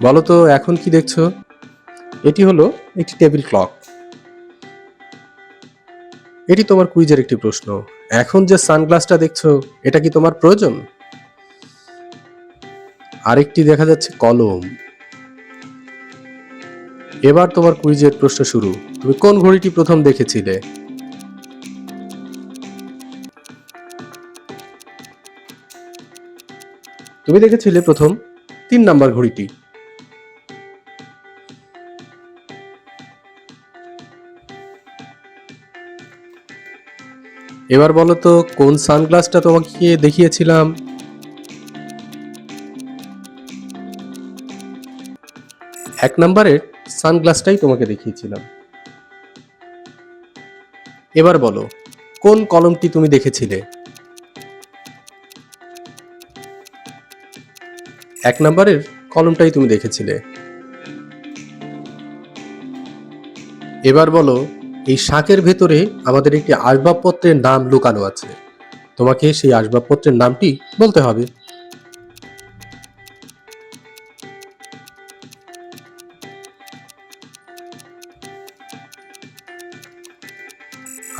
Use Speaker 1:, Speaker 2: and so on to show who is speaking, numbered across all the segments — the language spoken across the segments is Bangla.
Speaker 1: বলো তো এখন কি দেখছ? এটি হলো একটি টেবিল ক্লক। এটি তোমার কুইজের একটি প্রশ্ন। এখন যে সানগ্লাসটা দেখছ, এটা কি তোমার প্রয়োজন? আরেকটি দেখা যাচ্ছে কলম। এবার তোমার কুইজের প্রশ্ন শুরু। তুমি কোন ঘড়িটি প্রথম দেখেছিলে? তুমি দেখেছিলে প্রথম তিন নাম্বার ঘড়িটি। এবার বলো তো, কোন সানগ্লাসটা তোমাকে দেখিয়েছিলাম? এক নম্বরের সানগ্লাসটাই তোমাকে দেখিয়েছিলাম। এবার বলো, কোন কলমটি তুমি দেখেছিলে? এক নম্বরের কলমটাই তুমি দেখেছিলে। এবার বলো এই শাকের ভেতরে আমাদের একটি আসবাবপত্রের নাম লুকানো আছে। তোমাকে সেই আসবাবপত্রের নামটি বলতে হবে।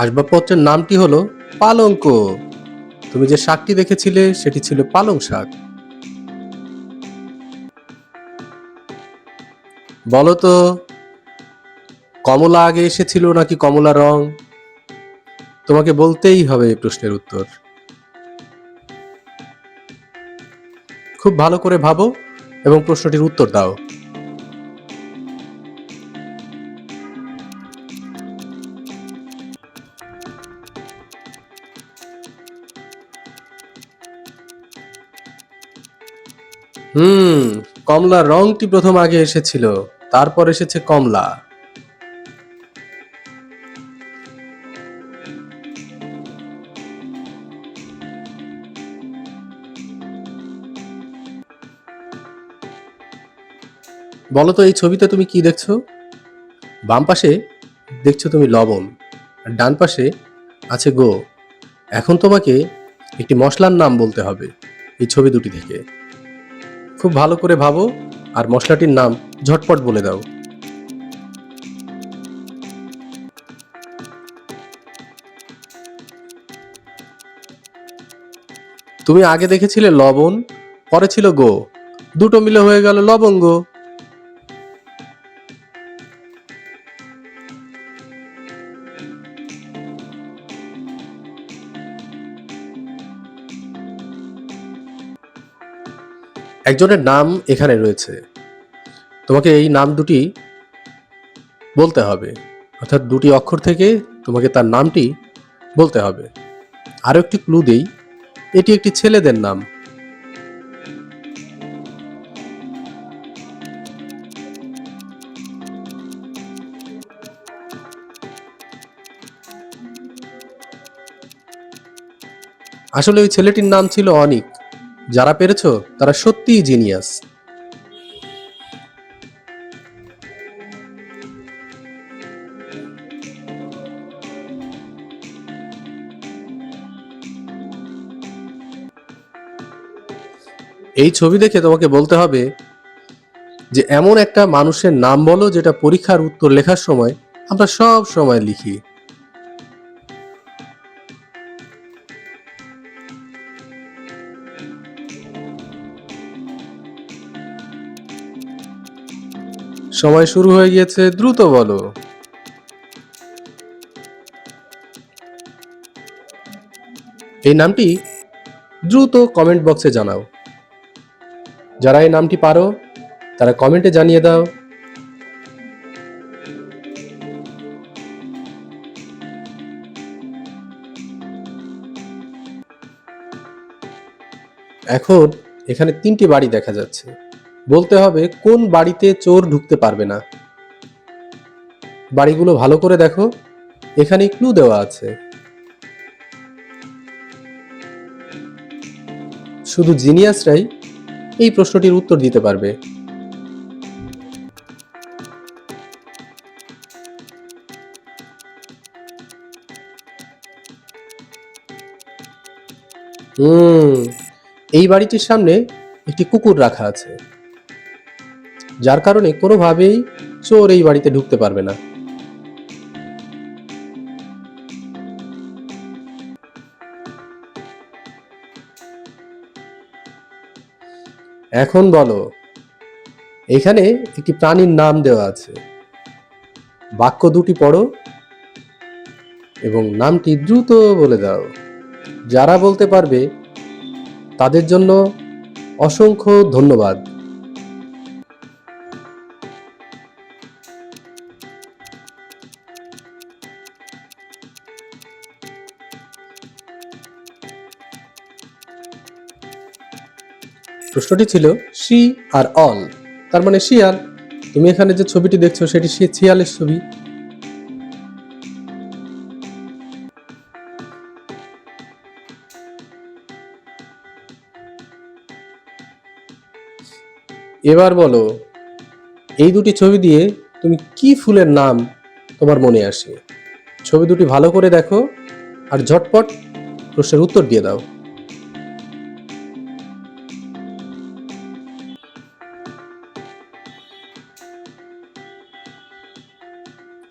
Speaker 1: আসবাবপত্রের নামটি হলো পালঙ্ক। তুমি যে শাকটি দেখেছিলে, সেটি ছিল পালং শাক। বলো তো কমলা আগে এসেছিল নাকি কমলা রং? তোমাকে বলতেই হবে এই প্রশ্নের উত্তর। খুব ভালো করে ভাবো এবং প্রশ্নটির উত্তর দাও। হুম কমলা রংটি প্রথম আগে এসেছিল, তারপর এসেছে কমলা। বলো তো, এই ছবিতে তুমি কি দেখছ? বাম পাশে দেখছ তুমি লবণ, আর ডান পাশে আছে গো। এখন তোমাকে একটি মশলার নাম বলতে হবে, এই ছবি দুটি থেকে। খুব ভালো করে ভাবো, আর মশলাটির নাম ঝটপট বলে দাও। তুমি আগে দেখেছিলে লবণ, পরে ছিল গো। দুটো মিলে হয়ে গেল লবঙ্গ। একজনের নাম এখানে রয়েছে। তোমাকে এই নাম দুটি বলতে হবে। অর্থাৎ দুটি অক্ষর থেকে তোমাকে তার নামটি বলতে হবে। আরও একটি ক্লু দেই। এটি একটি ছেলেদের নাম। আসলে ওই ছেলেটির নাম ছিল অনিক। যারা পেরেছ, তারা সত্যিই জিনিয়াস। এই ছবি দেখে তোমাকে বলতে হবে যে, এমন একটা মানুষের নাম বলো যেটা পরীক্ষার উত্তর লেখার সময় আমরা সব সময় লিখি। সময় শুরু হয়ে গিয়েছে, দ্রুত বলো। এই নামটি দ্রুত কমেন্ট বক্সে জানাও। যারা এই নামটি পারো, তারা কমেন্টে জানিয়ে দাও। এখন এখানে তিনটি বাড়ি দেখা যাচ্ছে। বলতে হবে, কোন বাড়িতে চোর ঢুকতে পারবে না। বাড়িগুলো ভালো করে দেখো, এখানে ক্লু দেওয়া আছে। শুধু জিনিয়াসরাই এই প্রশ্নটির উত্তর দিতে পারবে। এই বাড়িটির সামনে একটি কুকুর রাখা আছে। যার কারণে কোনোভাবেই চোর এই বাড়িতে ঢুকতে পারবে না। এখন বলো, এখানে একটি প্রাণীর নাম দেওয়া আছে। বাক্য দুটি পড়ো এবং নামটি দ্রুত বলে দাও। যারা বলতে পারবে, তাদের জন্য অসংখ্য ধন্যবাদ। প্রশ্নটি ছিল শি আর অল। তার মানে শিয়াল তুমি এখানে যে ছবিটি দেখছ সেটি শিয়ালের ছবি। এবার বলো, এই দুটি ছবি দিয়ে তুমি কি ফুলের নাম তোমার মনে আসে? ছবি দুটি ভালো করে দেখো আর ঝটপট প্রশ্নের উত্তর দিয়ে দাও।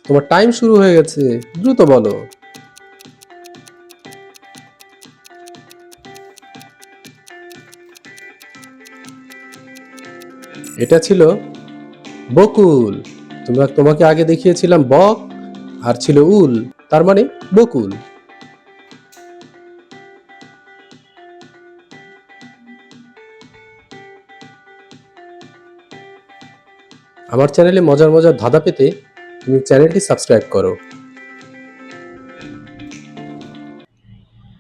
Speaker 1: তোমার টাইম শুরু হয়ে গেছে। দ্রুত বলো। এটা ছিল বকুল। তোমরা তোমাকে আগে দেখিয়েছিলাম বক, আর ছিল উল। তার মানে বকুল। আমার চ্যানেলে মজার মজার ধাঁধা পেতে তুমি চ্যানেলটি সাবস্ক্রাইব করো।